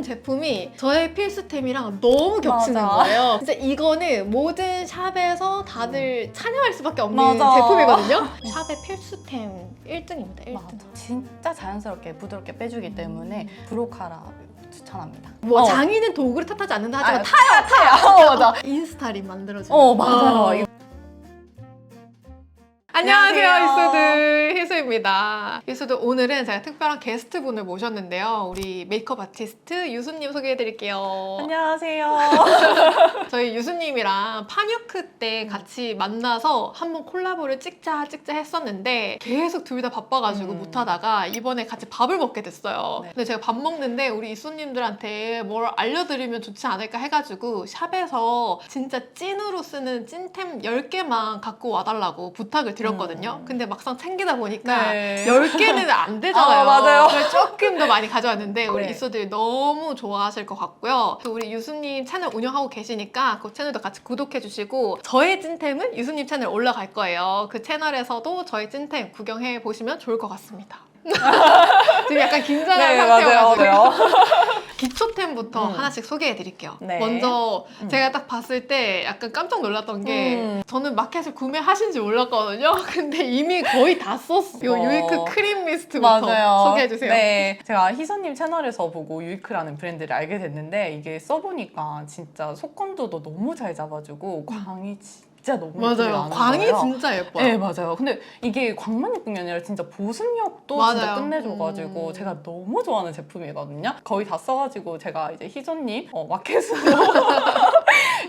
본 제품이 저의 필수템이랑 너무 겹치는 맞아. 거예요. 진짜 이거는 모든 샵에서 다들 찬양할 수밖에 없는 맞아. 제품이거든요. 샵의 필수템 1등입니다. 1등. 맞아. 진짜 자연스럽게 부드럽게 빼주기 때문에 브로카라 추천합니다. 뭐 어. 장인은 도구를 탓하지 않는다 하지만 아, 타야 타야. 어, 맞아. 인스타리 만들어주는 어, 맞아요. 안녕하세요, 안녕하세요. 이수드 희수입니다. 이수드 오늘은 제가 특별한 게스트분을 모셨는데요. 우리 메이크업 아티스트 유수님 소개해드릴게요. 안녕하세요. 저희 유수님이랑 파뉴크 때 같이 만나서 한번 콜라보를 찍자 찍자 했었는데 계속 둘 다 바빠가지고 음. 못하다가 이번에 같이 밥을 먹게 됐어요. 네. 근데 제가 밥 먹는데 우리 이수님들한테 뭘 알려드리면 좋지 않을까 해가지고 샵에서 진짜 찐으로 쓰는 찐템 10개만 갖고 와달라고 부탁을 드렸거든요. 음. 근데 막상 챙기다 보니까 네. 10개는 안 되잖아요. 아, 맞아요. 그래서 조금 더 많이 가져왔는데 우리 네. 이수들 너무 좋아하실 것 같고요. 또 우리 유수님 채널 운영하고 계시니까 그 채널도 같이 구독해 주시고 저의 찐템은 유수님 채널 올라갈 거예요. 그 채널에서도 저의 찐템 구경해 보시면 좋을 것 같습니다. 지금 약간 긴장한 네, 맞아요. 상태여가지고 맞아요. 기초템부터 음. 하나씩 소개해 드릴게요. 네. 먼저 음. 제가 딱 봤을 때 약간 깜짝 놀랐던 게 음. 저는 마켓을 구매하신지 몰랐거든요. 근데 이미 거의 다 썼어요. 요 어. 유이크 크림 미스트부터 소개해 주세요. 네, 제가 희선님 채널에서 보고 유이크라는 브랜드를 알게 됐는데 이게 써보니까 진짜 속건도도 너무 잘 잡아주고 광이 진짜 너무 예쁘게 맞아요. 나는 광이 거예요. 진짜 예뻐요. 네 맞아요. 근데 이게 광만 예쁜 게 아니라 진짜 보습력도 진짜 맞아요. 끝내줘가지고 음. 제가 너무 좋아하는 제품이거든요. 거의 다 써가지고 제가 이제 희선님 어, 마켓으로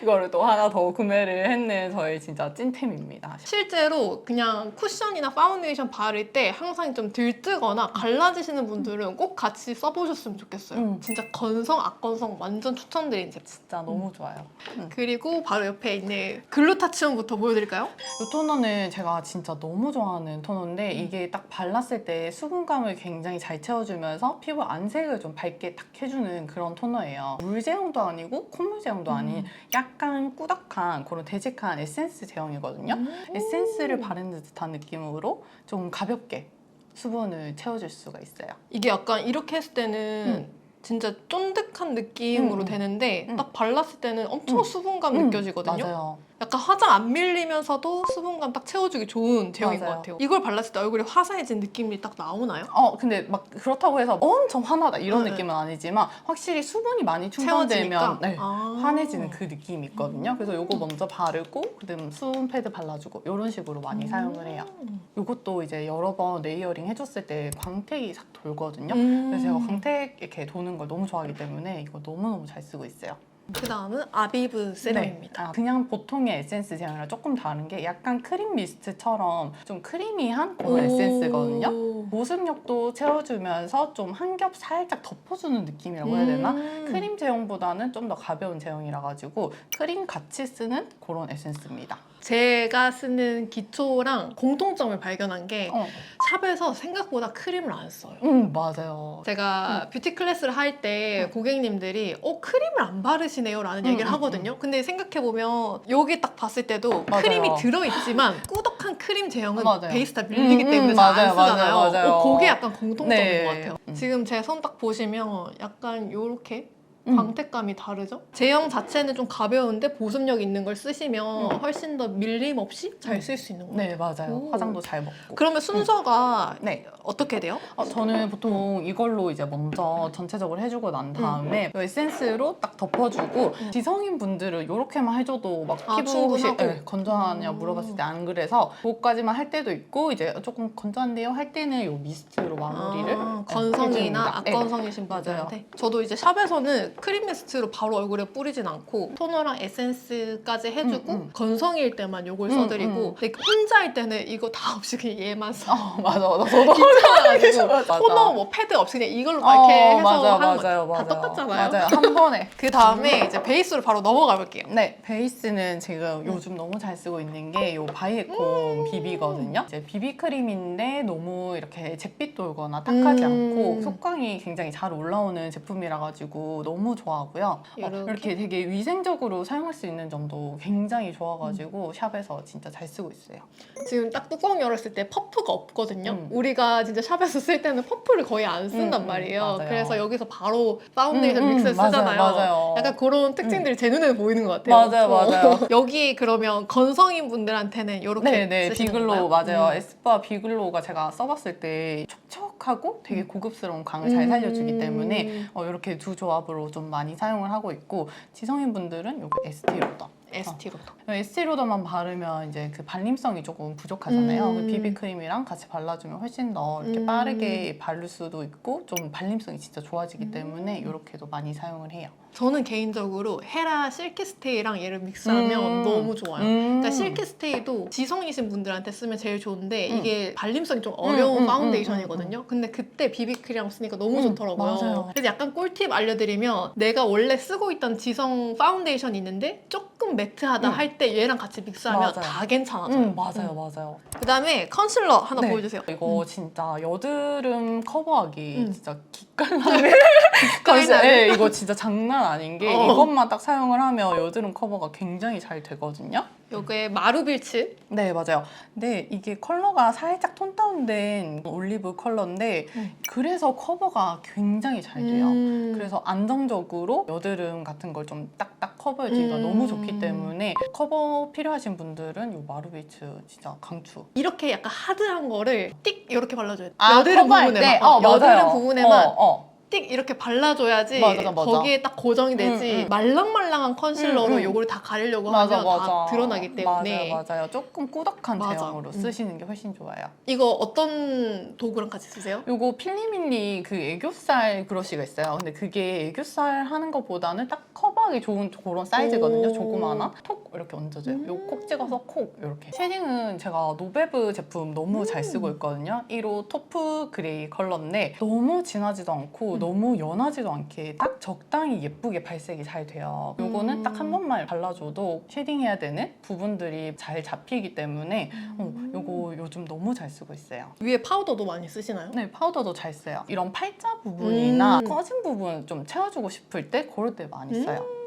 이거를 또 하나 더 구매를 했는 저의 진짜 찐템입니다. 실제로 그냥 쿠션이나 파운데이션 바를 때 항상 좀 들뜨거나 갈라지시는 분들은 꼭 같이 써보셨으면 좋겠어요. 음. 진짜 건성, 악건성 완전 추천드린 제품. 진짜 너무 좋아요. 그리고 바로 옆에 있는 글루타치온부터 보여드릴까요? 이 토너는 제가 진짜 너무 좋아하는 토너인데 이게 딱 발랐을 때 수분감을 굉장히 잘 채워주면서 피부 안색을 좀 밝게 딱 해주는 그런 토너예요. 물 제형도 아니고 콧물 제형도 아닌 약간 꾸덕한 그런 되직한 에센스 제형이거든요. 음. 에센스를 바른 듯한 느낌으로 좀 가볍게 수분을 채워줄 수가 있어요. 이게 약간 이렇게 했을 때는 진짜 쫀득한 느낌으로 음, 음. 되는데 음. 딱 발랐을 때는 엄청 음. 수분감 음, 느껴지거든요. 맞아요. 약간 화장 안 밀리면서도 수분감 딱 채워주기 좋은 제형인 맞아요. 것 같아요. 이걸 발랐을 때 얼굴이 화사해진 느낌이 딱 나오나요? 어 근데 막 그렇다고 해서 엄청 환하다 이런 네. 느낌은 아니지만 확실히 수분이 많이 채워지니까 충전되면 네, 아. 환해지는 그 느낌이 있거든요. 그래서 요거 먼저 바르고 그다음 수분 패드 발라주고 이런 식으로 많이 사용을 해요. 음. 요것도 이제 여러 번 레이어링 해줬을 때 광택이 싹 돌거든요. 음. 그래서 제가 광택 이렇게 도는 걸 너무 좋아하기 때문에 이거 너무너무 잘 쓰고 있어요. 그 다음은 아비브 세럼입니다. 네. 아, 그냥 보통의 에센스 제형이랑 조금 다른 게 약간 크림 미스트처럼 좀 크리미한 그런 에센스거든요. 보습력도 채워주면서 좀 한 겹 살짝 덮어주는 느낌이라고 해야 되나? 음. 크림 제형보다는 좀 더 가벼운 제형이라 가지고 크림 같이 쓰는 그런 에센스입니다. 제가 쓰는 기초랑 공통점을 발견한 게 어. 샵에서 생각보다 크림을 안 써요. 음 맞아요. 제가 뷰티 클래스를 할때 음. 고객님들이 어 크림을 안 바르시네요 라는 얘기를 음, 음, 하거든요 근데 생각해보면 여기 딱 봤을 때도 맞아요. 크림이 들어있지만 꾸덕한 크림 제형은 맞아요. 베이스 다 밀리기 음, 음, 때문에 잘 맞아요, 안 쓰잖아요 맞아요, 맞아요. 어, 그게 약간 공통점인 네. 것 같아요 음. 지금 제 손 딱 보시면 약간 요렇게 음. 광택감이 다르죠? 제형 자체는 좀 가벼운데 보습력 있는 걸 쓰시면 음. 훨씬 더 밀림 없이 잘 음. 쓸수 있는 거예요 네 맞아요. 오. 화장도 잘 먹고. 그러면 순서가 네. 어떻게 돼요? 어, 저는 보통 이걸로 이제 먼저 전체적으로 해주고 난 다음에 이 에센스로 딱 덮어주고 음. 지성인 분들은 이렇게만 해줘도 막 아, 피부 혹시? 네, 건조하냐 음. 물어봤을 때 안 그래서 그거까지만 할 때도 있고 이제 조금 건조한데요 할 때는 이 미스트로 마무리를 아, 네, 건성이나. 네. 악건성이신 맞아요. 분들한테 저도 이제 샵에서는 크림 미스트로 바로 얼굴에 뿌리진 않고 토너랑 에센스까지 해주고 음, 음. 건성일 때만 요걸 음, 써드리고 음. 근데 혼자일 때는 이거 다 없이 그냥 얘만 써 어, 맞아 맞아 저도 귀찮아가지고 맞아. 토너 뭐 패드 없이 그냥 이걸로 막 어, 이렇게 해서 맞아요, 하는 거 맞아요, 다 맞아요. 똑같잖아요 맞아요 한 번에 그 다음에 이제 베이스로 바로 넘어가 볼게요 네, 베이스는 지금 요즘 너무 잘 쓰고 있는 게 요 바이에콤 비비거든요. 이제 비비 크림인데 너무 이렇게 잿빛 돌거나 탁하지 음. 않고 속광이 굉장히 잘 올라오는 제품이라 가지고 너무 너무 좋아하고요. 어, 이렇게? 이렇게 되게 위생적으로 사용할 수 있는 점도 굉장히 좋아가지고 샵에서 진짜 잘 쓰고 있어요. 지금 딱 뚜껑 열었을 때 퍼프가 없거든요. 음. 우리가 진짜 샵에서 쓸 때는 퍼프를 거의 안 쓴단 음, 음, 말이에요. 맞아요. 그래서 여기서 바로 파운데이션 음, 음, 믹스를 맞아요, 쓰잖아요. 맞아요. 약간 그런 특징들이 제 눈에 보이는 것 같아요. 맞아요, 어. 맞아요. 여기 그러면 건성인 분들한테는 이렇게 네, 네, 쓰시는 비글로 건가요? 맞아요. 음. 에스쁘아 비글로가 제가 써봤을 때 촉촉 하고 되게 고급스러운 광을 잘 살려주기 음. 때문에 어, 이렇게 두 조합으로 좀 많이 사용을 하고 있고 지성인 분들은 여기 에스티 로더. 에스티로도. 에스티 로더만 바르면 이제 그 발림성이 조금 부족하잖아요. 음. 그 비비크림이랑 같이 발라주면 훨씬 더 이렇게 음. 빠르게 바를 수도 있고 좀 발림성이 진짜 좋아지기 음. 때문에 이렇게도 많이 사용을 해요. 저는 개인적으로 헤라 실키스테이랑 얘를 믹스하면 음. 너무 좋아요. 음. 그러니까 실키스테이도 지성이신 분들한테 쓰면 제일 좋은데 음. 이게 발림성이 좀 어려운 음, 음, 파운데이션이거든요. 근데 그때 비비크림이랑 쓰니까 너무 음, 좋더라고요. 맞아요. 그래서 약간 꿀팁 알려드리면 내가 원래 쓰고 있던 지성 파운데이션이 있는데 조금 매트하다 음. 할때 얘랑 같이 믹스하면 맞아요. 다 괜찮아져요. 음, 맞아요, 맞아요. 그다음에 컨실러 하나 네. 보여주세요. 이거 진짜 여드름 커버하기 음. 진짜 기깔나게 기깔나게? 네, 이거 진짜 장난 아닌 게 어. 이것만 딱 사용을 하면 여드름 커버가 굉장히 잘 되거든요. 요게 마루빌츠. 네 맞아요. 근데 이게 컬러가 살짝 톤 다운된 올리브 컬러인데 음. 그래서 커버가 굉장히 잘 돼요. 음. 그래서 안정적으로 여드름 같은 걸 좀 딱딱 커버해주기가 음. 너무 좋기 때문에 커버 필요하신 분들은 이 마루베이츠 진짜 강추. 이렇게 약간 하드한 거를 띡 이렇게 발라줘야 돼. 아, 여드름 커버할 부분에만. 때? 어, 어, 여드름 맞아요. 부분에만 어, 어. 띡 이렇게 발라줘야지 맞아, 맞아. 거기에 딱 고정이 되지 음, 음. 말랑말랑한 컨실러로 음, 음. 요걸 다 가리려고 맞아 하면 맞아 다 드러나기 때문에 맞아요 맞아요 조금 꾸덕한 맞아. 제형으로 음. 쓰시는 게 훨씬 좋아요 이거 어떤 도구랑 같이 쓰세요? 요거 필리밀리 그 애교살 브러쉬가 있어요 근데 그게 애교살 하는 것보다는 딱 커버하기 좋은 그런 사이즈거든요 오. 조그마한 톡 이렇게 얹어줘요 음. 요콕 찍어서 콕 이렇게 쉐딩은 제가 노베브 제품 너무 음. 잘 쓰고 있거든요 1호 토프 그레이 컬러인데 너무 진하지도 않고 음. 너무 연하지도 않게 딱 적당히 예쁘게 발색이 잘 돼요 요거는 음. 딱한 번만 발라줘도 쉐딩해야 되는 부분들이 잘 잡히기 때문에 어, 요거 요즘 너무 잘 쓰고 있어요. 위에 파우더도 많이 쓰시나요? 네, 파우더도 잘 써요. 이런 팔자 부분이나 음. 꺼진 부분 좀 채워주고 싶을 때 그럴 때 많이 음. 써요.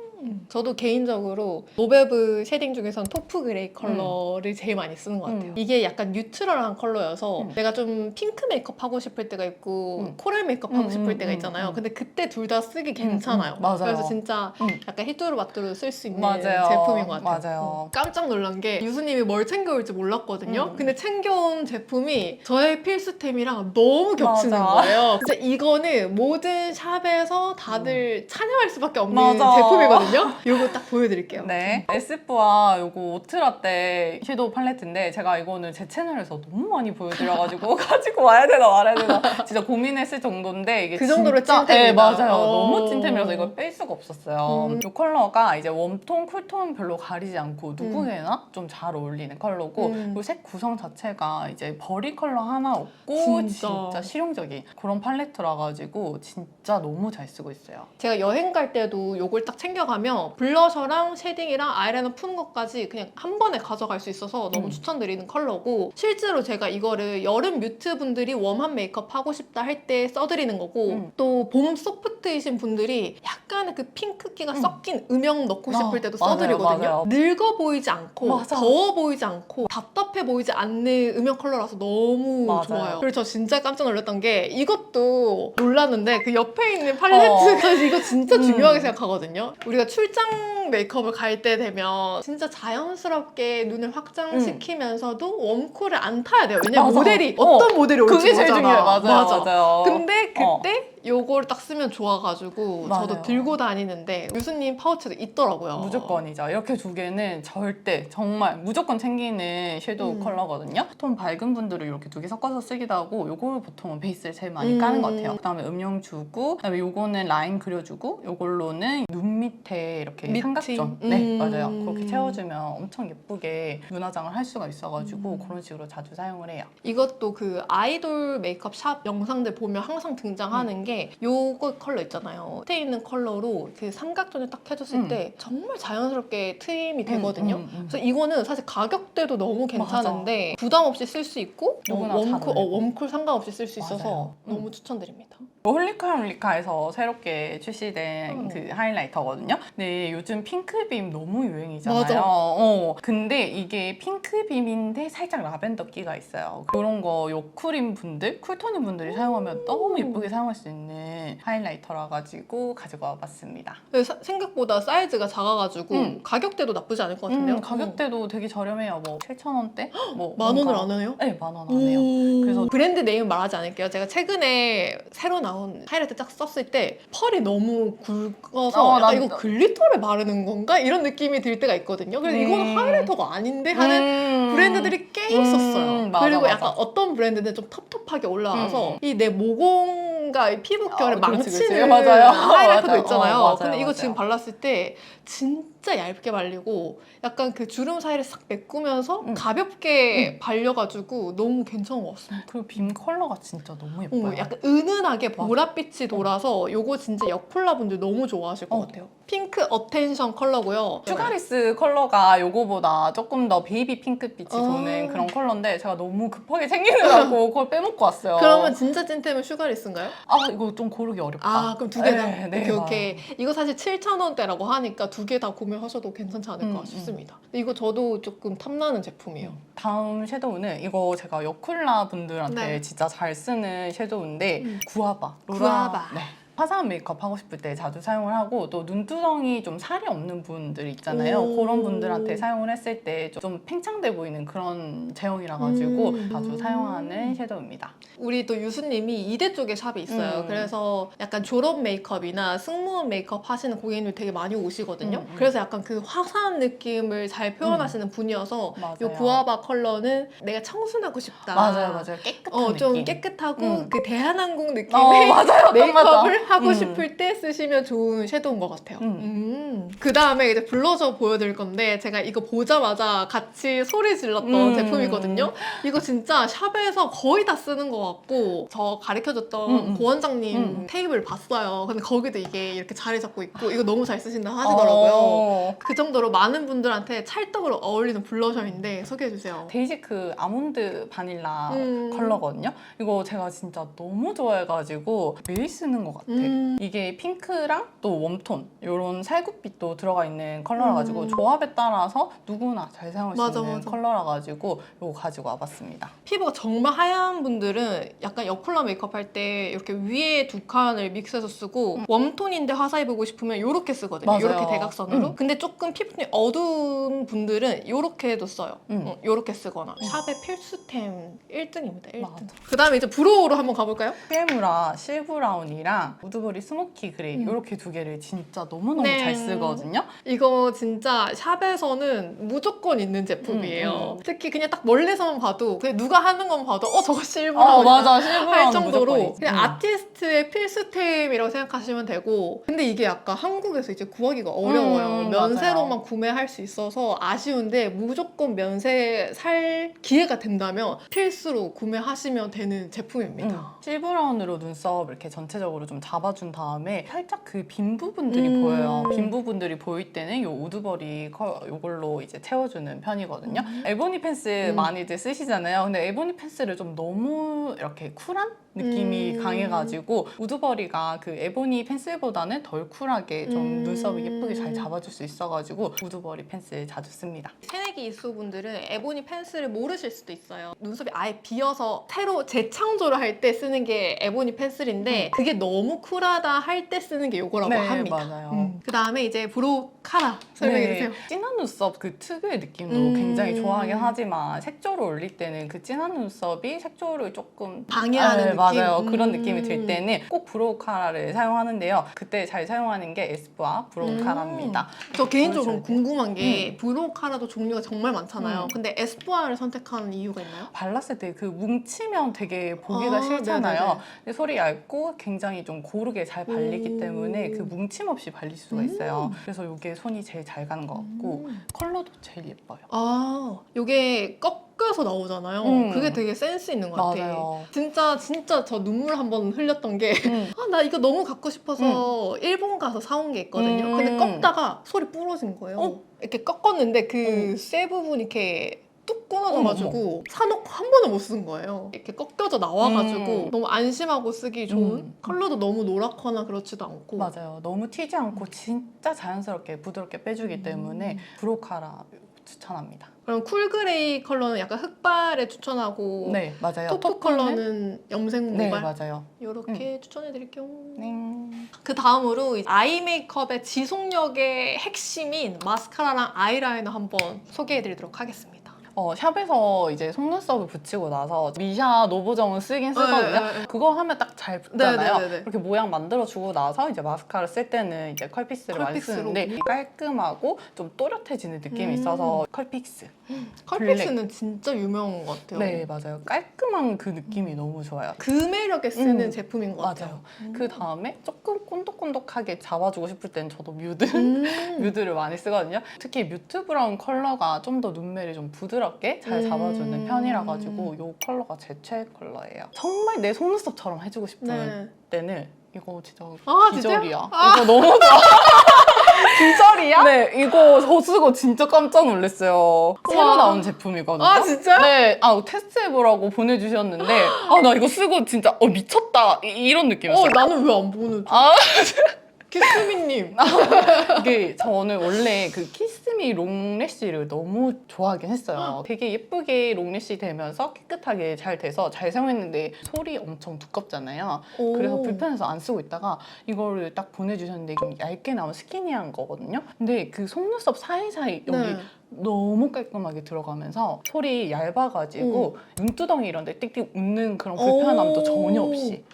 저도 개인적으로 노베브 쉐딩 중에선 토프 그레이 컬러를 제일 많이 쓰는 것 같아요. 음. 이게 약간 뉴트럴한 컬러여서 음. 내가 좀 핑크 메이크업 하고 싶을 때가 있고 음. 코랄 메이크업 하고 음, 싶을 음, 때가 음, 있잖아요. 음. 근데 그때 둘 다 쓰기 괜찮아요. 음, 맞아요. 그래서 진짜 음. 약간 히뚜루마뚜루 쓸 수 있는 맞아요. 제품인 것 같아요. 맞아요. 음. 깜짝 놀란 게 유수님이 뭘 챙겨올지 몰랐거든요. 음. 근데 챙겨온 제품이 저의 필수템이랑 너무 겹치는 맞아. 거예요. 진짜 이거는 모든 샵에서 다들 찬양할 수밖에 없는 음. 맞아. 제품이거든요. 이거 딱 보여드릴게요. 네. 에스쁘아 요거 오트라 때 섀도우 팔레트인데 제가 이거는 제 채널에서 너무 많이 보여드려가지고 가지고 와야 되나 말아야 되나 진짜 고민했을 정도인데 이게 그 정도로 진짜- 찐템이다. 네, 맞아요. 어. 너무 찐템이라서 이걸 뺄 수가 없었어요. 음. 이 컬러가 이제 웜톤, 쿨톤 별로 가리지 않고 누구에나 좀 잘 어울리는 컬러고 음. 그리고 색 구성 자체가 이제 버리 컬러 하나 없고 진짜. 진짜, 실용적인 그런 팔레트라 가지고 진짜 너무 잘 쓰고 있어요. 제가 여행 갈 때도 이걸 딱 챙겨가 면 블러셔랑 쉐딩이랑 아이라이너 푸는 것까지 그냥 한 번에 가져갈 수 있어서 너무 음. 추천드리는 컬러고 실제로 제가 이거를 여름 뮤트 분들이 웜한 메이크업 하고 싶다 할 때 써드리는 거고 음. 또봄 소프트이신 분들이 약간의 그 핑크기가 음. 섞인 음영 넣고 아, 싶을 때도 맞아요, 써드리거든요. 맞아요. 늙어 보이지 않고 맞아. 더워 보이지 않고 답답해 보이지 않는 음영 컬러라서 너무 맞아요. 좋아요. 그리고 저 진짜 깜짝 놀랐던 게 이것도 놀랐는데 그 옆에 있는 팔레트가 저 이거 진짜 음. 중요하게 생각하거든요. 우리가 출장 메이크업을 갈 때 되면 진짜 자연스럽게 눈을 확장시키면서도 웜쿨을 안 타야 돼요. 왜냐면 맞아. 모델이 어, 어떤 모델이 올지 그게 제일 모르잖아. 중요해요. 맞아요. 맞아. 맞아요. 근데 어. 그때 요거를 딱 쓰면 좋아가지고 저도 맞아요. 들고 다니는데 유수님 파우치도 있더라고요. 무조건이죠. 이렇게 두 개는 절대 정말 무조건 챙기는 섀도우 음. 컬러거든요. 톤 밝은 분들은 이렇게 두 개 섞어서 쓰기도 하고 요걸 보통은 베이스를 제일 많이 음. 까는 것 같아요. 그다음에 음영 주고 그다음에 요거는 라인 그려주고 요걸로는 눈 밑에 이렇게 밑이? 삼각존 음. 네 맞아요. 그렇게 채워주면 엄청 예쁘게 눈화장을 할 수가 있어가지고 음. 그런 식으로 자주 사용을 해요. 이것도 그 아이돌 메이크업 샵 영상들 보면 항상 등장하는 음. 게 요거 컬러 있잖아요. 밑에 있는 컬러로 그 삼각존을 딱 해줬을 음. 때 정말 자연스럽게 트임이 되거든요. 음, 음, 음. 그래서 이거는 사실 가격대도 너무 괜찮은데 부담 없이 쓸 수 있고 잘 웜쿨, 어. 웜쿨 상관없이 쓸 수 있어서 맞아요. 음. 너무 추천드립니다. 홀리카 홀리카에서 새롭게 출시된 음. 그 하이라이터거든요. 네, 요즘 핑크빔 너무 유행이잖아요. 맞아. 어, 근데 이게 핑크빔인데 살짝 라벤더기가 있어요. 그런 거 요쿨인 분들, 쿨톤인 분들이 사용하면 너무 예쁘게 사용할 수 있는 하이라이터라 가지고 가지고 와봤습니다. 근데 사- 생각보다 사이즈가 작아가지고 음. 가격대도 나쁘지 않을 것 같은데요. 음, 가격대도 되게 저렴해요. 뭐 7,000원대? 뭐만 원을 안 해요? 네, 만원 안 해요. 그래서 그래서- 브랜드 네임 말하지 않을게요. 제가 최근에 새로 나온 하이라이트 딱 썼을 때 펄이 너무 굵어서 어, 약간 난- 이거 글리터를 바르는 건가 이런 느낌이 들 때가 있거든요. 그래서 음. 이건 하이라이터가 아닌데 하는 음. 브랜드들이 꽤 음, 있었어요. 맞아, 그리고 맞아. 약간 어떤 브랜드는 좀 텁텁하게 올라와서 음. 이내 모공 과이 피부 결을 어, 그렇지, 망치는 그렇지. 맞아요. 하이라이터도 맞아요. 있잖아요. 어, 맞아요, 근데 이거 맞아요. 지금 발랐을 때 진짜 얇게 발리고 약간 그 주름 사이를 싹 메꾸면서 음. 가볍게 발려가지고 너무 괜찮은 것 같습니다. 그리고 빔 컬러가 진짜 너무 예뻐요. 어, 약간 은은하게 맞아. 보랏빛이 돌아서 요거 진짜 여콜라 분들 너무 좋아하실 것 어. 같아요. 핑크 어텐션 컬러고요. 슈가리스 컬러가 요거보다 조금 더 베이비 핑크빛이 어. 도는 그런 컬러인데 제가 너무 급하게 챙기느라고 그걸 빼먹고 왔어요. 그러면 진짜 찐템은 슈가리스인가요? 아 이거 좀 고르기 어렵다. 아 그럼 두 개 다. 네, 네, 오케이. 오케이. 이거 사실 7,000원대라고 하니까 두 개 다 구매하셔도 괜찮지 않을까 음, 싶습니다. 근데 이거 저도 조금 탐나는 제품이에요. 다음 섀도우는 이거 제가 여쿨라 분들한테 네. 진짜 잘 쓰는 섀도우인데 음. 구아바. 로라- 구아바. 네. 화사한 메이크업 하고 싶을 때 자주 사용을 하고 또 눈두덩이 좀 살이 없는 분들 있잖아요. 오. 그런 분들한테 사용을 했을 때 좀 팽창돼 보이는 그런 제형이라 가지고 음. 자주 사용하는 섀도우입니다. 우리 또 유수님이 이대 쪽에 샵이 있어요. 음. 그래서 약간 졸업 메이크업이나 승무원 메이크업 하시는 고객님들 되게 많이 오시거든요. 음, 음. 그래서 약간 그 화사한 느낌을 잘 표현하시는 분이어서 맞아요. 요 구아바 컬러는 내가 청순하고 싶다. 맞아요, 맞아요. 깨끗한 어, 좀 느낌. 깨끗하고 음. 그 대한항공 어, 느낌의 맞아요. 딱 맞아. 메이크업을 하고 음. 싶을 때 쓰시면 좋은 섀도우인 것 같아요. 음. 그 다음에 이제 블러셔 보여드릴 건데 제가 이거 보자마자 같이 소리 질렀던 음. 제품이거든요. 이거 진짜 샵에서 거의 다 쓰는 것 같고 저 가르쳐줬던 음, 음. 고원장님 음. 테이블 봤어요. 근데 거기도 이게 이렇게 자리 잡고 있고 이거 너무 잘 쓰신다 하시더라고요. 어. 그 정도로 많은 분들한테 찰떡으로 어울리는 블러셔인데 소개해주세요. 데이지크 아몬드 바닐라 음. 컬러거든요. 이거 제가 진짜 너무 좋아해가지고 매일 쓰는 것 같아. 음. 이게 핑크랑 또 웜톤 이런 살구빛도 들어가 있는 컬러라 가지고 음. 조합에 따라서 누구나 잘 사용할 수 맞아, 있는 맞아. 컬러라 가지고 이거 가지고 와봤습니다. 피부가 정말 하얀 분들은 약간 여쿨라 메이크업 할 때 이렇게 위에 두 칸을 믹스해서 쓰고 웜톤인데 화사해 보고 싶으면 이렇게 쓰거든요. 음. 맞아요. 이렇게 대각선으로. 음. 근데 조금 피부톤이 어두운 분들은 이렇게도 써요. 음. 어, 이렇게 쓰거나. 샵의 필수템 1등입니다. 1등. 맞아. 그 다음에 이제 브로우로 한번 가볼까요? 피에무라 실브라운이랑 우드버리 스모키 그레이 음. 이렇게 두 개를 진짜 너무너무 네. 잘 쓰거든요. 이거 진짜 샵에서는 무조건 있는 제품이에요. 음, 음. 특히 그냥 딱 멀리서만 봐도 그냥 누가 하는 것만 봐도 어 저거 어 실브라운이다. 맞아 할 실브라운 정도로 그냥 아티스트의 필수템이라고 생각하시면 되고 근데 이게 약간 한국에서 이제 구하기가 어려워요 음, 면세로만 구매할 수 있어서 아쉬운데 무조건 면세 살 기회가 된다면 필수로 구매하시면 되는 제품입니다 음, 실브라운으로 눈썹 이렇게 전체적으로 좀 잡아준 다음에 살짝 그 빈 부분들이 음. 보여요. 빈 부분들이 보일 때는 요 우드버리 컬 요걸로 이제 채워주는 편이거든요. 에보니 펜스 음. 많이들 쓰시잖아요. 근데 에보니 펜스를 좀 너무 이렇게 쿨한 느낌이 음. 강해가지고 우드버리가 그 에보니 펜슬보다는 덜 쿨하게 좀 음. 눈썹을 예쁘게 잘 잡아줄 수 있어가지고 우드버리 펜슬 자주 씁니다. 새내기 이수 분들은 에보니 펜슬을 모르실 수도 있어요 눈썹이 아예 비어서 새로 재창조를 할 때 쓰는 게 에보니 펜슬인데 그게 너무 쿨하다 할 때 쓰는 게 요거라고 네, 합니다 맞아요. 그 다음에 이제 브로우 카라 설명해주세요 네, 진한 눈썹 그 특유의 느낌도 음. 굉장히 좋아하긴 하지만 색조를 올릴 때는 그 진한 눈썹이 색조를 조금 방해하는 네, 느낌? 맞아요. 그런 음. 느낌이 들 때는 꼭 브로우 카라를 사용하는데요. 그때 잘 사용하는 게 에스쁘아 브로우 음. 카라입니다. 저 개인적으로. 궁금한 게 브로우 카라도 종류가 정말 많잖아요. 음. 근데 에스쁘아를 선택하는 이유가 있나요? 발랐을 때 그 뭉치면 되게 보기가 아, 싫잖아요. 네네네. 근데 솔이 얇고 굉장히 좀 고르게 잘 발리기 오. 때문에 그 뭉침 없이 발릴 수가 음. 있어요. 그래서 이게 손이 제일 잘 가는 것 같고 음. 컬러도 제일 예뻐요. 아, 이게 꺾 여서 나오잖아요. 음. 그게 되게 센스 있는 것 같아요. 맞아요. 진짜 진짜 저 눈물 한 번 흘렸던 게 음. 아, 나 이거 너무 갖고 싶어서 일본 가서 사온 게 있거든요. 음. 근데 꺾다가 솔이 부러진 거예요. 어? 이렇게 꺾었는데 그 어. 쇠 부분 이렇게 뚝 끊어져가지고 사놓고 한 번을 못쓴 거예요. 이렇게 꺾여져 나와가지고 음. 너무 안심하고 쓰기 좋은 음. 컬러도 너무 노랗거나 그렇지도 않고 맞아요. 너무 튀지 않고 진짜 자연스럽게 부드럽게 빼주기 때문에 음. 브로카라 추천합니다. 그럼 쿨 그레이 컬러는 약간 흑발에 추천하고 네, 맞아요. 토프 토프는- 컬러는 염색 네, 모발 맞아요. 이렇게 추천해드릴게요. 네. 그 다음으로 이제 아이 메이크업의 지속력의 핵심인 마스카라랑 아이라이너 한번 소개해드리도록 하겠습니다. 어, 샵에서 이제 속눈썹을 붙이고 나서 미샤 노보정은 쓰긴 쓰거든요. 네, 네, 네. 그거 하면 딱 잘 붙잖아요. 네, 네, 네, 네. 이렇게 모양 만들어 주고 나서 이제 마스카라 쓸 때는 이제 컬픽스를 많이 컬픽스로. 쓰는데 깔끔하고 좀 또렷해지는 느낌이 음. 있어서 컬픽스. 컬픽스는 진짜 유명한 것 같아요. 네, 맞아요. 깔끔한 그 느낌이 너무 좋아요. 그 매력에 쓰는 음. 제품인 것 같아요. 맞아요. 그 다음에 조금 꼰덕꼰덕하게 잡아주고 싶을 때는 저도 뮤드. 음. 뮤드를 많이 쓰거든요. 특히 뮤트 브라운 컬러가 좀 더 눈매를 좀 부드럽게 잘 음. 잡아주는 편이라 가지고 이 컬러가 제 최애 컬러예요. 정말 내 속눈썹처럼 해주고 싶은 네. 때는 이거 진짜 아? 기절이야. 아. 이거 너무 좋아. 기절이야? 네, 이거 저 쓰고 진짜 깜짝 놀랐어요. 새로 와. 나온 제품이거든요. 아 진짜? 네, 아 테스트해보라고 보내주셨는데 아 나 이거 쓰고 진짜 어 미쳤다 이, 런 느낌이었어요. 어 나는 왜 안 보는? 아 키스미님. 이게 저는 원래 그 키스미 롱래쉬를 너무 좋아하긴 했어요. 되게 예쁘게 롱래쉬 되면서 깨끗하게 잘 돼서 잘 사용했는데 솔이 엄청 두껍잖아요. 그래서 오. 불편해서 안 쓰고 있다가 이거를 딱 보내주셨는데 좀 얇게 나온 스키니한 거거든요. 근데 그 속눈썹 사이사이 여기 네. 너무 깔끔하게 들어가면서 솔이 얇아가지고 눈두덩이 이런 데 띡띡 웃는 그런 불편함도 오. 전혀 없이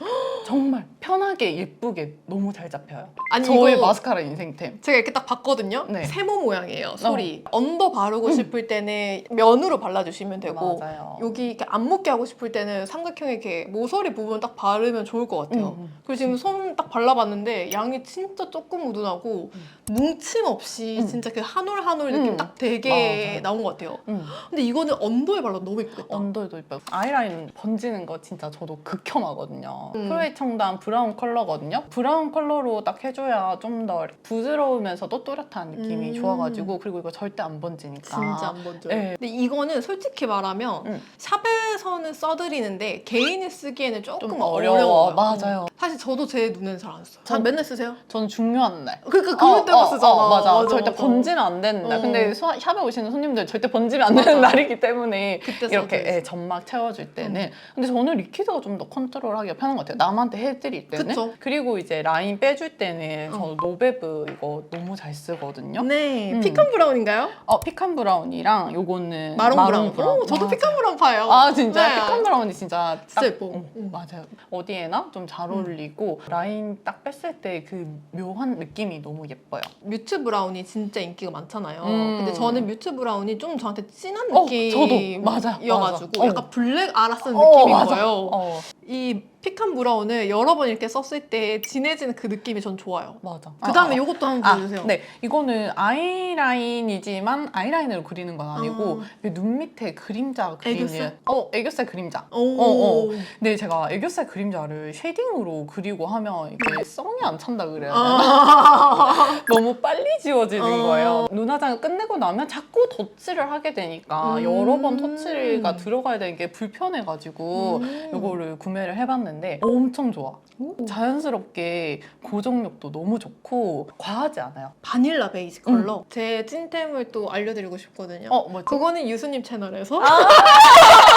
정말 편하게 예쁘게 너무 잘 잡혀요. 아니 저의 이거 마스카라 인생템. 제가 이렇게 딱 봤거든요. 네. 세모 모양이에요. 솔이. 언더 바르고 싶을 때는 면으로 발라주시면 되고 맞아요. 여기 이렇게 안 묻게 하고 싶을 때는 삼각형 이렇게 모서리 부분 딱 바르면 좋을 것 같아요. 음, 음. 그리고 지금 손 딱 발라봤는데 양이 진짜 조금 음. 뭉침 없이 음. 진짜 그 한올 한올 느낌 음. 딱 되게 맞아요. 나온 것 같아요. 음. 근데 이거는 언더에 발라도 너무 예쁘겠다. 언더도 이뻐요. 아이라인 번지는 거 진짜 저도 극혐하거든요. 음. 프로의 청담 브라운 컬러거든요. 브라운 컬러로 딱 해줘야 좀 더 부드러우면서도 또렷한 느낌이 음. 좋아가지고 그리고 이거 절대 안 번지니까. 진짜 안 번져요. 네. 근데 이거는 솔직히 말하면 음. 샵에서는 써드리는데 개인이 쓰기에는 조금 좀 어려워요. 어려워. 맞아요. 사실 저도 제 눈에는 잘 안 써요. 전- 잘 맨날 쓰세요? 저는 중요한 날. 그러니까 그럴 때만 쓰잖아. 어, 맞아. 절대 맞아. 번지면 안 되는 날. 어. 근데 소- 샵에 오시는 손님들 절대 번지면 안. 되는 날이기 때문에 그때 이렇게. 예, 점막 채워줄 때는 근데 저는 리퀴드가 좀 더 컨트롤하기가 편한 것 같아요. 남한테 해드릴 때는. 그리고 이제 라인 빼줄 때는 어. 저는 노베브 이거 너무 잘 쓰거든요. 네, 음. 피칸 브라운인가요? 어 피칸 브라운이랑 요거는 마론, 브라운. 오, 저도 맞아. 피칸 브라운 봐요. 아 진짜 네. 피칸 브라운이 진짜 진짜 딱- 예뻐. 어, 음. 맞아요. 어디에나 좀잘 음. 어울리고 라인 딱 뺐을 때 그 묘한 느낌이 너무 예뻐요. 뮤트 브라운이 진짜 인기가 많잖아요. 음. 근데 저는 뮤트 브라운이 좀 저한테 진한 어, 느낌이 저도. 맞아요. 이어가지고 맞아. 어. 약간 블랙 아라슨 어, 느낌인 맞아. 거예요. 어 이 피칸 브라운을 여러 번 이렇게 썼을 때 진해지는 그 느낌이 전 좋아요. 맞아. 그 다음에 아, 아. 이것도 한번 아, 보여주세요. 네. 이거는 아이라인이지만 아이라인을 그리는 건 아니고 아. 눈 밑에 그림자 그리는 애교살? 어, 애교살 그림자. 오. 어, 어. 근데 제가 애교살 그림자를 쉐딩으로 그리고 하면 이게 썽이 안 찬다 되나? 아. 너무 빨리 지워지는 어. 거예요. 눈화장을 끝내고 나면 자꾸 덧칠을 하게 되니까 음. 여러 번 터치가 들어가야 되는 게 불편해가지고 음. 이거를 구매를 해봤는데 엄청 좋아. 자연스럽게 고정력도 너무 좋고 과하지 않아요. 바닐라 베이지 컬러. 제 찐템을 또 알려드리고 싶거든요. 어, 뭐지? 그거는 유수님 채널에서.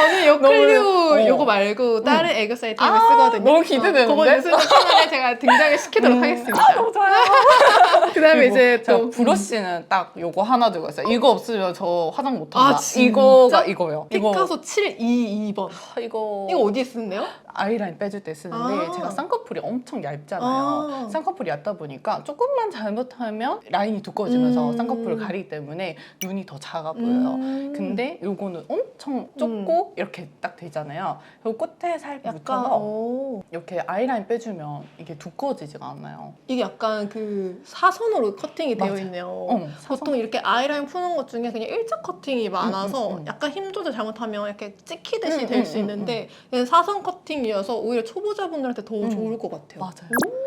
아. 저는 요 클류 어. 요거 말고 다른 애교 사이트를 아, 쓰거든요. 너무 기대되는데? 어, 그거 유수님 채널에 제가 등장을 시키도록 음. 하겠습니다. 아, 너무 좋아요. 그다음에 그리고 이제 제가 또 음. 브러쉬는 딱 요거 하나 들고 있어요. 이거 없으면 저 화장 못 한다. 아, 진짜? 이거가 이거예요. 이거 피카소 722번. 아, 이거 이거 어디에 쓰는데요? 아이라인 빼줄 때 쓰는데 아. 제가 쌍꺼풀이 엄청 얇잖아요. 아. 쌍꺼풀이 얇다 보니까 조금만 잘못하면 라인이 두꺼워지면서 음. 쌍꺼풀을 가리기 때문에 눈이 더 작아 보여요. 음. 근데 요거는 엄청 좁고 이렇게 딱 되잖아요. 그리고 끝에 살 약간 묻혀서 어. 이렇게 아이라인 빼주면 이게 두꺼워지지가 않아요. 이게 약간 그 사선으로 커팅이 되어 맞아요. 있네요. 어, 보통 이렇게 아이라인 푸는 것 중에 그냥 일자 커팅이 많아서 음, 음. 약간 힘 조절 잘못하면 이렇게 찍히듯이 음, 될 음, 수 음, 있는데 얘는 사선 커팅이어서 오히려 초보자분들한테 더 음. 좋을 것 같아요. 맞아요. 오.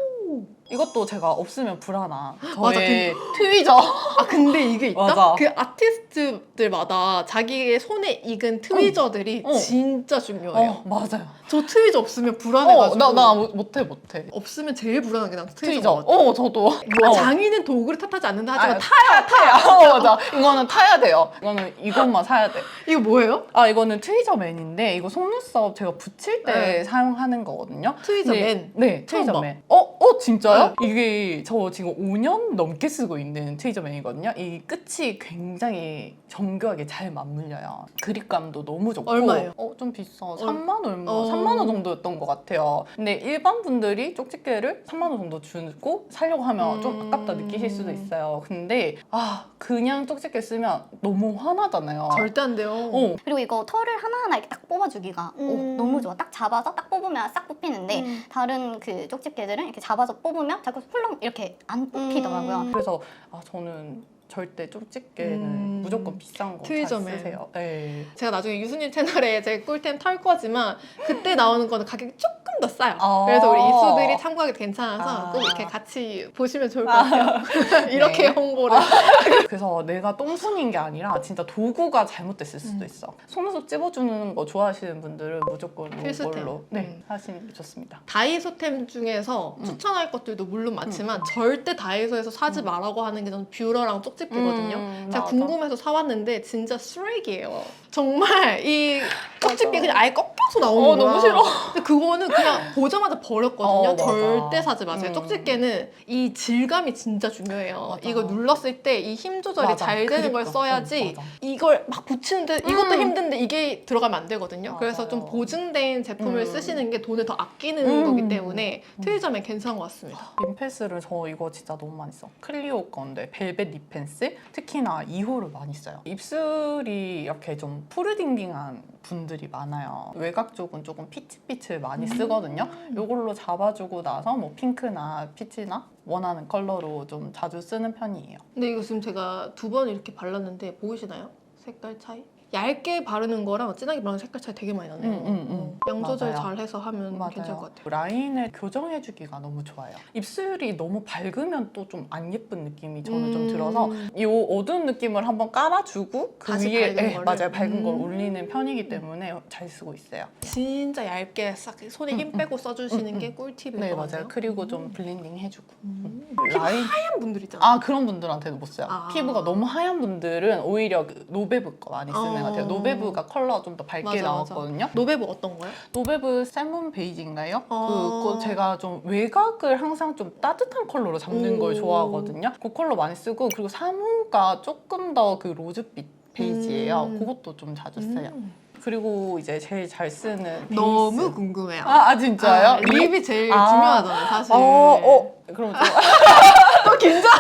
이것도 제가 없으면 불안한 맞아, 저의 트위저. 아 근데 이게 있다? 맞아. 그 아티스트들마다 자기의 손에 익은 트위저들이 어. 어. 진짜 중요해요. 어, 맞아요. 저 트위저 없으면 불안해가지고 어, 나, 나 못- 못해, 못해. 없으면 제일 불안한 게 난 트위저. 트위저. 어. 어, 저도. 뭐 어. 장인은 도구를 탓하지 않는다 하지만 아, 타야 타야. 어, 맞아. 이거는 타야 돼요. 이거는 이것만 사야 돼. 이거 뭐예요? 아, 이거는 트위저맨인데, 이거 속눈썹 제가 붙일 때 네. 사용하는 거거든요. 트위저맨. 네, 네 처음 트위저맨. 어, 어, 진짜요? 이게 저 지금 5년 넘게 쓰고 있는 트위저맨이거든요. 이 끝이 굉장히 정교하게 잘 맞물려요. 그립감도 너무 좋고. 얼마예요? 어, 좀 비싸. 3만 얼마? 어. 3만 원 정도였던 것 같아요. 근데 일반 분들이 쪽집게를 3만 원 정도 주고 살려고 하면 좀 음. 아깝다 느끼실 수도 있어요. 근데 아, 그냥 쪽집게 쓰면 너무 화나잖아요. 절대 안 돼요. 어, 그리고 이거 털을 하나하나 이렇게 딱 뽑아주기가 음. 어, 너무 좋아. 딱 잡아서 딱 뽑으면 싹 뽑히는데 음. 다른 그 쪽집게들은 이렇게 잡아서 뽑으면 자꾸 훌렁 이렇게 안 뽑히더라고요. 음. 그래서 아, 저는 절대 쪽집게는 음. 무조건 비싼 거 잘 트위저맨. 쓰세요. 네. 제가 나중에 유수님 채널에 제 꿀템 털 거지만 그때 나오는 거는 가격이 조금 더 싸요. 아. 그래서 우리 이수들이 참고하기 괜찮아서 아. 꼭 이렇게 같이 보시면 좋을 것 같아요. 이렇게 네. 홍보를. 그래서 내가 똥손인 게 아니라 진짜 도구가 잘못됐을 수도 음. 있어. 속눈썹 찝어주는 거 좋아하시는 분들은 무조건 필수템. 이걸로 네, 음. 하시면 좋습니다. 다이소템 중에서 음. 추천할 것들도 물론 많지만 절대 다이소에서 사지 음. 말라고 하는 게 저는 뷰러랑 쪽집게거든요. 음, 제가 맞아. 궁금해서 사왔는데 진짜 쓰레기예요. 정말 이 쪽집게. 그냥 아예 꺾여 서 나오는 어, 거야. 너무 싫어. 근데 그거는 그냥 보자마자 버렸거든요. 어, 맞아. 절대 사지 마세요. 음. 쪽집게는 이 질감이 진짜 중요해요. 맞아. 이거 눌렀을 때 이 힘 조절이 맞아. 잘 되는 걸 그립감. 써야지 어. 이걸 막 붙이는데 이것도 음. 힘든데 이게 들어가면 안 되거든요. 그래서 좀 맞아요. 보증된 제품을 음. 쓰시는 게 돈을 더 아끼는 음. 거기 때문에 트위저맨 괜찮은 것 같습니다. 림펜스를 저 이거 진짜 너무 많이 써. 클리오 건데 벨벳 립펜스 특히나 2호를 많이 써요. 입술이 이렇게 좀 푸르딩딩한 분들이 많아요. 외곽 쪽은 조금 피치빛을 많이 쓰거든요. 이걸로 잡아주고 나서 뭐 핑크나 피치나 원하는 컬러로 좀 자주 쓰는 편이에요. 근데 이거 지금 제가 두 번 이렇게 발랐는데 보이시나요? 색깔 차이? 얇게 바르는 거랑 진하게 바르는 색깔 차이 되게 많이 나네요. 음, 음, 음. 어, 양 조절 맞아요. 잘 해서 하면 괜찮을 것 같아요. 라인을 교정해주기가 너무 좋아요. 입술이 너무 밝으면 또 좀 안 예쁜 느낌이 저는 좀 들어서 음. 이 어두운 느낌을 한번 깔아주고 그 다시 위에 밝은 네, 거를? 맞아요 밝은 걸 음. 올리는 편이기 때문에 잘 쓰고 있어요. 진짜 얇게 싹 손에 힘 음, 음. 빼고 써주시는 음, 게 꿀팁일 네것 맞아요. 같아요. 그리고 좀 블렌딩 해주고 음. 라인 하얀 분들 있잖아요. 아 그런 분들한테는 못 써요. 아. 피부가 너무 하얀 분들은 오히려 그 노베브 거 많이 쓰는 어. 것 같아요. 노베브가 컬러 좀더 밝게 맞아, 맞아. 나왔거든요. 노베브 어떤 거요? 노베브 살몬 베이지인가요? 어. 그거 제가 좀 외곽을 항상 좀 따뜻한 컬러로 잡는 걸 오. 좋아하거든요. 그 컬러 많이 쓰고 그리고 사무가 조금 더 그 로즈빛 베이지예요. 음. 그것도 좀 자주 써요. 음. 그리고 이제 제일 잘 쓰는 베이스. 너무 궁금해요. 아, 아, 진짜요? 아, 립이 제일 아. 중요하잖아요, 사실. 어, 어, 그럼 좀 또 긴장.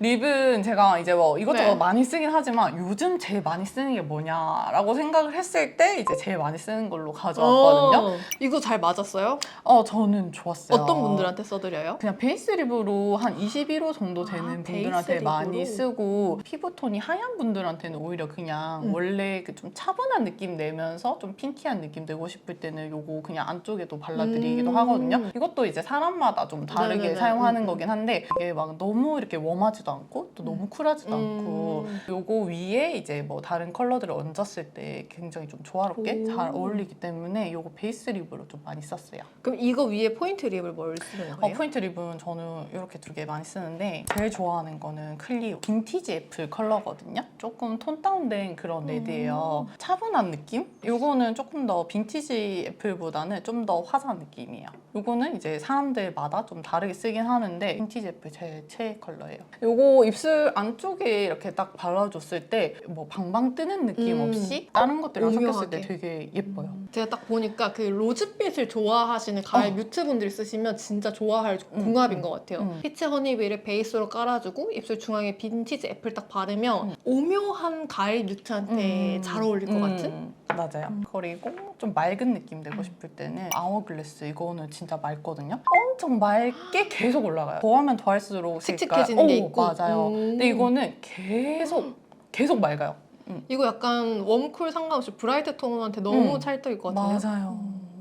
립은 제가 이제 뭐 이것저것 네. 많이 쓰긴 하지만 요즘 제일 많이 쓰는 게 뭐냐라고 생각을 했을 때 이제 제일 많이 쓰는 걸로 가져왔거든요. 어, 이거 잘 맞았어요? 어, 저는 좋았어요. 어떤 분들한테 써드려요? 그냥 베이스 립으로 한 21호 정도 되는 아, 분들한테 베이스 많이 립으로? 쓰고 피부톤이 하얀 분들한테는 오히려 그냥 음. 원래 그 좀 차분한 느낌 내면서 좀 핑키한 느낌 내고 싶을 때는 요거 그냥 안쪽에도 발라드리기도 음. 하거든요. 이것도 이제 사람마다 좀 다르게 네네네. 사용하는 음. 거긴 한데 이게 막 너무 이렇게 웜하지 도 않고 또 너무 쿨하지도 않고 음. 요거 위에 이제 뭐 다른 컬러들을 얹었을 때 굉장히 좀 조화롭게 오. 잘 어울리기 때문에 요거 베이스 립으로 좀 많이 썼어요. 그럼 이거 위에 포인트 립을 뭘 쓰는 어, 거예요? 포인트 립은 저는 이렇게 두 개 많이 쓰는데 제일 좋아하는 거는 클리오 빈티지 애플 컬러거든요. 조금 톤 다운된 그런 음. 레드예요. 차분한 느낌? 요거는 조금 더 빈티지 애플보다는 좀 더 화사한 느낌이에요. 요거는 이제 사람들마다 좀 다르게 쓰긴 하는데 빈티지 애플 제 최애 컬러예요. 요거 입술 안쪽에 이렇게 딱 발라줬을 때 뭐 방방 뜨는 느낌 음. 없이 다른 것들이랑 섞였을 때 오묘하게. 되게 예뻐요. 제가 딱 보니까 그 로즈빛을 좋아하시는 가을 어. 뮤트 분들이 쓰시면 진짜 좋아할 음, 궁합인 음, 것 같아요. 음. 피치 허니비를 베이스로 깔아주고 입술 중앙에 빈티지 애플 딱 바르면 음. 오묘한 가을 뮤트한테 음. 잘 어울릴 것 음, 같은? 맞아요. 그리고 좀 맑은 느낌 내고 싶을 때는 아워글래스 이거는 진짜 맑거든요. 엄청 맑게 계속 올라가요. 더하면 더할수록 칙칙해지는 게 오, 있고. 맞아요. 음. 근데 이거는 계속 계속 맑아요. 이거 약간 웜쿨 상관없이 브라이트 톤한테 너무 음. 찰떡일 것 같아요. 맞아요.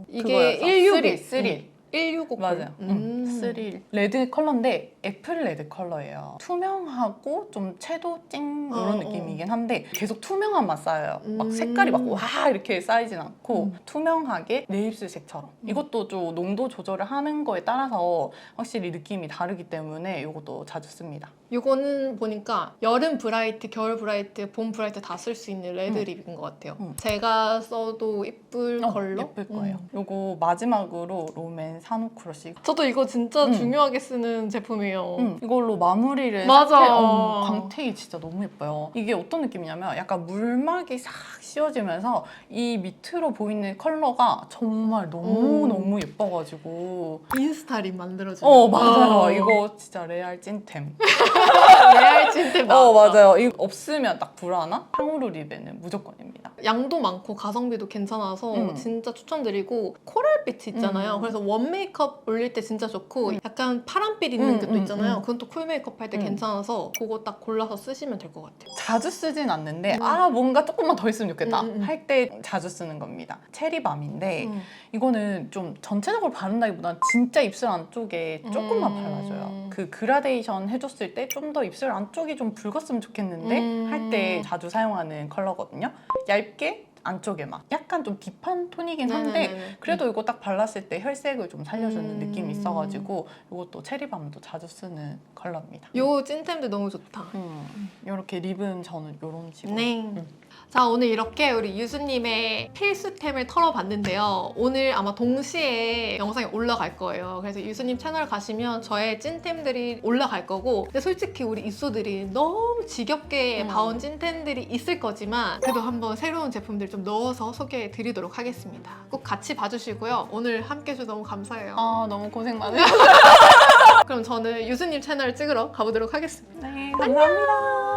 이게 그거였어. 165. 쓰리, 쓰리. 165. 맞아요. 음. C3 레드 컬러인데 애플 레드 컬러예요. 투명하고 좀 채도 찡 이런 어, 어. 느낌이긴 한데 계속 투명함만 쌓여요. 막 음. 색깔이 막 와 이렇게 쌓이진 않고 음. 투명하게 내 입술색처럼. 음. 이것도 좀 농도 조절을 하는 거에 따라서 확실히 느낌이 다르기 때문에 이것도 자주 씁니다. 이거는 보니까 여름 브라이트, 겨울 브라이트, 봄 브라이트 다 쓸 수 있는 레드 음. 립인 것 같아요. 음. 제가 써도 이쁠 어, 걸로? 예쁠 거예요. 음. 요거 마지막으로 롬앤 산후 크러쉬. 저도 이거 진짜 음. 중요하게 쓰는 제품이에요. 음, 이걸로 마무리를 맞아. 싹 해- 어, 광택이 진짜 너무 예뻐요. 이게 어떤 느낌이냐면 약간 물막이 싹 씌워지면서 이 밑으로 보이는 컬러가 정말 너무 오. 너무 예뻐가지고. 인스타 립 만들어주는. 어 맞아요. 어. 이거 진짜 레알 찐템. 레알 찐 템 어 나왔다. 맞아요. 이거 없으면 딱 불안한 탕후루 립에는 무조건입니다. 양도 많고 가성비도 괜찮아서 음. 진짜 추천드리고 코랄빛 있잖아요. 음. 그래서 원 메이크업 올릴 때 진짜 좋고 약간 파란빛 있는 음, 것도 음, 있잖아요. 음. 그건 또 쿨 메이크업 할 때 음. 괜찮아서 그거 딱 골라서 쓰시면 될 것 같아요. 자주 쓰진 않는데 음. 아 뭔가 조금만 더 있으면 좋겠다 음, 음, 음. 할때 자주 쓰는 겁니다. 체리밤인데 음. 이거는 좀 전체적으로 바른다기보다는 진짜 입술 안쪽에 조금만 음. 발라줘요. 그 그라데이션 해줬을 때좀 더 입술 안쪽이 좀 붉었으면 좋겠는데 음. 할 때 자주 사용하는 컬러거든요. 얇게 안쪽에만 약간 좀 딥한 톤이긴 한데 네네네. 그래도 이거 딱 발랐을 때 혈색을 좀 살려주는 음. 느낌이 있어가지고 이것도 체리밤도 자주 쓰는 컬러입니다. 요 찐템도 너무 좋다. 음, 이렇게 립은 저는 이런 식으로 네. 음. 자, 오늘 이렇게 우리 유수님의 필수템을 털어봤는데요. 오늘 아마 동시에 영상이 올라갈 거예요. 그래서 유수님 채널 가시면 저의 찐템들이 올라갈 거고. 근데 솔직히 우리 입소들이 너무 지겹게 음. 봐온 찐템들이 있을 거지만 그래도 한번 새로운 제품들 좀 넣어서 소개해 드리도록 하겠습니다. 꼭 같이 봐주시고요. 오늘 함께 해주셔서 너무 감사해요. 아 너무 고생 많으셨어요. 그럼 저는 유수님 채널 찍으러 가보도록 하겠습니다. 네 감사합니다.